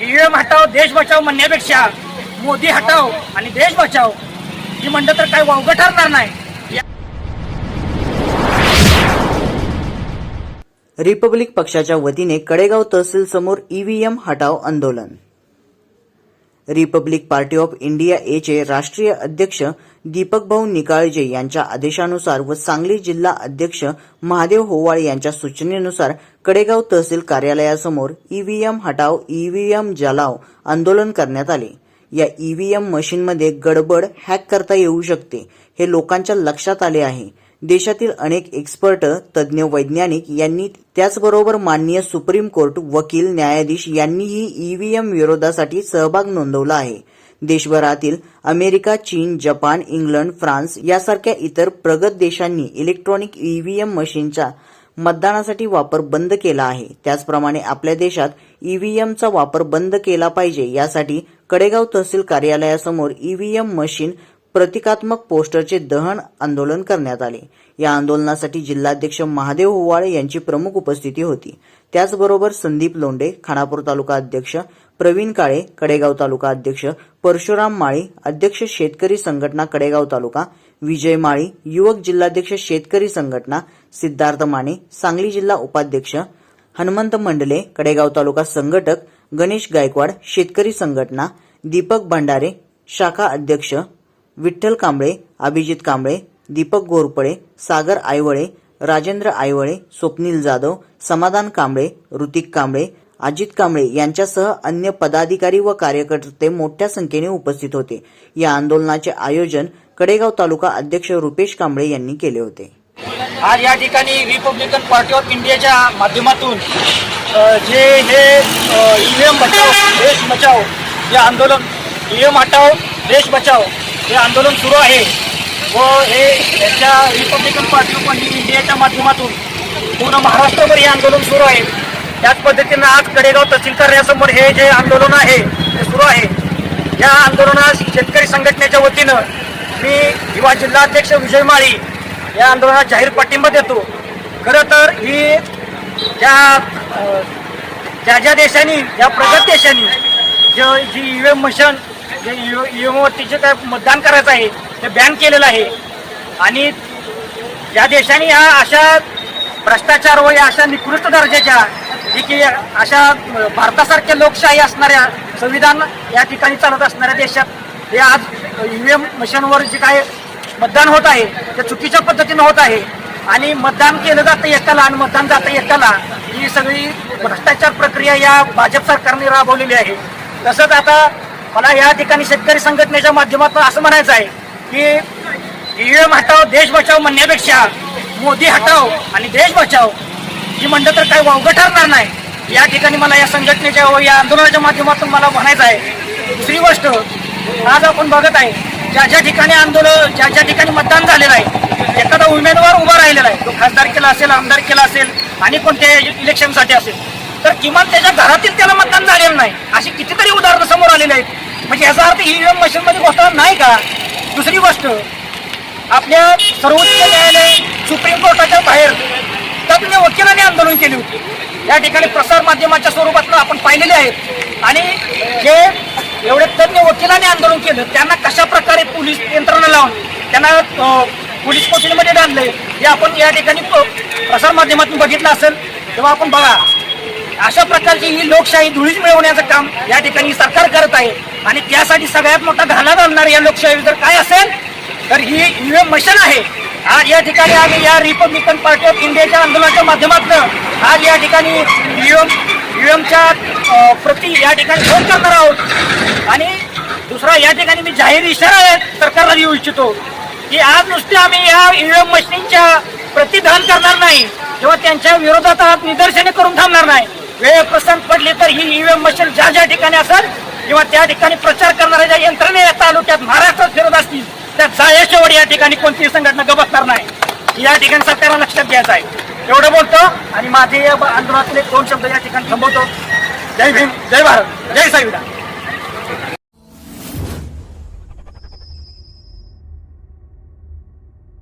EVM हटाव देश बचाव म्हणण्यापेक्षा मोदी हटाव आणि देश बचाव ही म्हणलं तर काय वावगं ठरणार नाही. रिपब्लिक पक्षाच्या वतीने कडेगाव तहसील समोर ईव्हीएम हटाव आंदोलन. रिपब्लिक पार्टी ऑफ इंडिया एचे राष्ट्रीय अध्यक्ष दीपक भाऊ निकाळजे यांच्या आदेशानुसार व सांगली जिल्हा अध्यक्ष महादेव होवाळ यांच्या सूचनेनुसार कडेगाव तहसील कार्यालयासमोर ईव्हीएम हटाव ईव्हीएम जलाव आंदोलन करण्यात आले. या ईव्हीएम मशीनमध्ये गडबड हॅक करता येऊ शकते हे लोकांच्या लक्षात आले आहे. देशातील अनेक एक्सपर्ट तज्ज्ञ वैज्ञानिक यांनी त्याचबरोबर माननीय सुप्रीम कोर्ट वकील न्यायाधीश यांनीही ईव्हीएम विरोधासाठी सहभाग नोंदवला आहे. देशभरातील अमेरिका चीन जपान इंग्लंड फ्रान्स यासारख्या इतर प्रगत देशांनी इलेक्ट्रॉनिक ईव्हीएम मशीनचा मतदानासाठी वापर बंद केला आहे. त्याचप्रमाणे आपल्या देशात ईव्हीएमचा वापर बंद केला पाहिजे यासाठी कडेगाव तहसील कार्यालयासमोर ईव्हीएम मशीन प्रतिकात्मक पोस्टरचे दहन आंदोलन करण्यात आले. या आंदोलनासाठी जिल्हाध्यक्ष महादेव होवाळे यांची प्रमुख उपस्थिती होती. त्याचबरोबर संदीप लोंडे खानापूर तालुका अध्यक्ष प्रवीण काळे कडेगाव तालुका अध्यक्ष परशुराम माळी अध्यक्ष शेतकरी संघटना कडेगाव तालुका विजय माळी युवक जिल्हाध्यक्ष शेतकरी संघटना सिद्धार्थ माने सांगली जिल्हा उपाध्यक्ष हनुमंत मंडले कडेगाव तालुका संघटक गणेश गायकवाड शेतकरी संघटना दीपक भंडारे शाखा अध्यक्ष विठ्ठल कांबळे अभिजित कांबळे दीपक गोरपळे सागर आयवळे राजेंद्र आयवळे स्वप्नील जाधव समाधान कांबळे ऋतिक कांबळे अजित कांबळे यांच्यासह अन्य पदाधिकारी व कार्यकर्ते मोठ्या संख्येने उपस्थित होते. या आंदोलनाचे आयोजन कडेगाव तालुका अध्यक्ष रुपेश कांबळे यांनी केले होते. आज या ठिकाणी रिपब्लिकन पार्टी ऑफ इंडियाच्या माध्यमातून जे हे ईव्हीएम बचाव देश बचाव हे आंदोलन ईव्हीएम हटाव देश बचाव हे आंदोलन सुरू आहे व हे याच्या रिपब्लिकन पार्टी ऑफ इंडियाच्या माध्यमातून पूर्ण महाराष्ट्रभर हे आंदोलन सुरू आहे. त्याच पद्धतीनं आज कडेगाव तहसील कार्यासमोर हे जे आंदोलन आहे ते सुरू आहे. या आंदोलनास शेतकरी संघटनेच्या वतीनं मी युवा जिल्हाध्यक्ष विजय माळी या आंदोलनात जाहीर पाठिंबा देतो. खरं तर ही ज्या ज्या ज्या देशांनी ज्या प्रगत देशांनी जे जी ईव्हीएम मशीन जे ईव्हीएमवरती जे काय मतदान करायचं आहे ते बॅन केलेलं आहे. आणि या देशाने ह्या अशा भ्रष्टाचार व या अशा निकृष्ट दर्जाच्या जे की अशा भारतासारख्या लोकशाही असणाऱ्या संविधान या ठिकाणी चालत असणाऱ्या देशात हे आज ईव्हीएम मशीनवर जे काय मतदान होत आहे ते चुकीच्या पद्धतीनं होत आहे. आणि मतदान केलं जातं एकाला आणि मतदान जातं एकाला ही सगळी भ्रष्टाचार प्रक्रिया या भाजप सरकारने राबवलेली आहे. तसंच आता मला या ठिकाणी शेतकरी संघटनेच्या माध्यमातून असं म्हणायचं आहे की ईव्हीएम हटाव देश बचाव म्हणण्यापेक्षा मोदी हटाव आणि देश बचाव ही म्हणलं तर काही वावगं ठरणार नाही. या ठिकाणी मला या संघटनेच्या व या आंदोलनाच्या माध्यमातून मला म्हणायचं आहे. दुसरी गोष्ट आज आपण बघत आहे ज्या ज्या ठिकाणी आंदोलन ज्या ज्या ठिकाणी मतदान झालेलं आहे एखादा उमेदवार उभा राहिलेला आहे तो खासदारकीला असेल आमदार केला असेल आणि कोणत्या इलेक्शनसाठी असेल तर किमान त्याच्या घरातील त्याला मतदान झालेलं नाही. अशी कितीतरी उदाहरणं समोर आलेली आहेत. म्हणजे याचा अर्थ ईव्हीएम मशीनमध्ये घोटाळा नाही का? दुसरी गोष्ट आपल्या सर्वोच्च न्यायालय सुप्रीम कोर्टाच्या बाहेर तज्ञ वकिलांनी आंदोलन केले होते. या ठिकाणी प्रसार माध्यमाच्या स्वरूपातून आपण पाहिलेले आहेत. आणि जे एवढे तज्ञ वकिलांनी आंदोलन केलं त्यांना कशा प्रकारे पोलीस यंत्रणा लावून त्यांना पोलीस कोठडीमध्ये आणलंय हे आपण या ठिकाणी प्रसार माध्यमातून बघितलं असेल. तेव्हा आपण बघा अशा प्रकारची ही लोकशाही धुळीच मिळवण्याचं काम या ठिकाणी सरकार करत आहे. आणि त्यासाठी सगळ्यात मोठा घाला घालणार या लोकशाही जर काय असेल तर ही ईव्हीएम मशीन आहे. आज या ठिकाणी आम्ही या रिपब्लिकन पार्टी ऑफ इंडियाच्या आंदोलनाच्या माध्यमातून आज या ठिकाणी ईव्हीएम ईव्हीएमच्या प्रति या ठिकाणी फोन करणार आहोत. आणि दुसरा या ठिकाणी मी जाहीर इशारा सरकारला देऊ इच्छितो की आज नुसते आम्ही या ईव्हीएम मशीनच्या प्रतिधान करणार नाही किंवा त्यांच्या विरोधात निदर्शने करून थांबणार नाही. वेळ प्रसंग पडली तर ही ईव्हीएम मशीन ज्या ज्या ठिकाणी असेल किंवा त्या ठिकाणी प्रचार करणाऱ्या ज्या यंत्रणे या तालुक्यात महाराष्ट्रात फिरत असतील त्या जायाच्यावर या ठिकाणी कोणतीही संघटना गबसणार नाही. या ठिकाणी सरकारला लक्षात घ्यायचं आहे. एवढं बोलतो आणि माझे या आंदोलनातले दोन शब्द या ठिकाणी थांबवतो. जय भीम जय भारत जय संविधान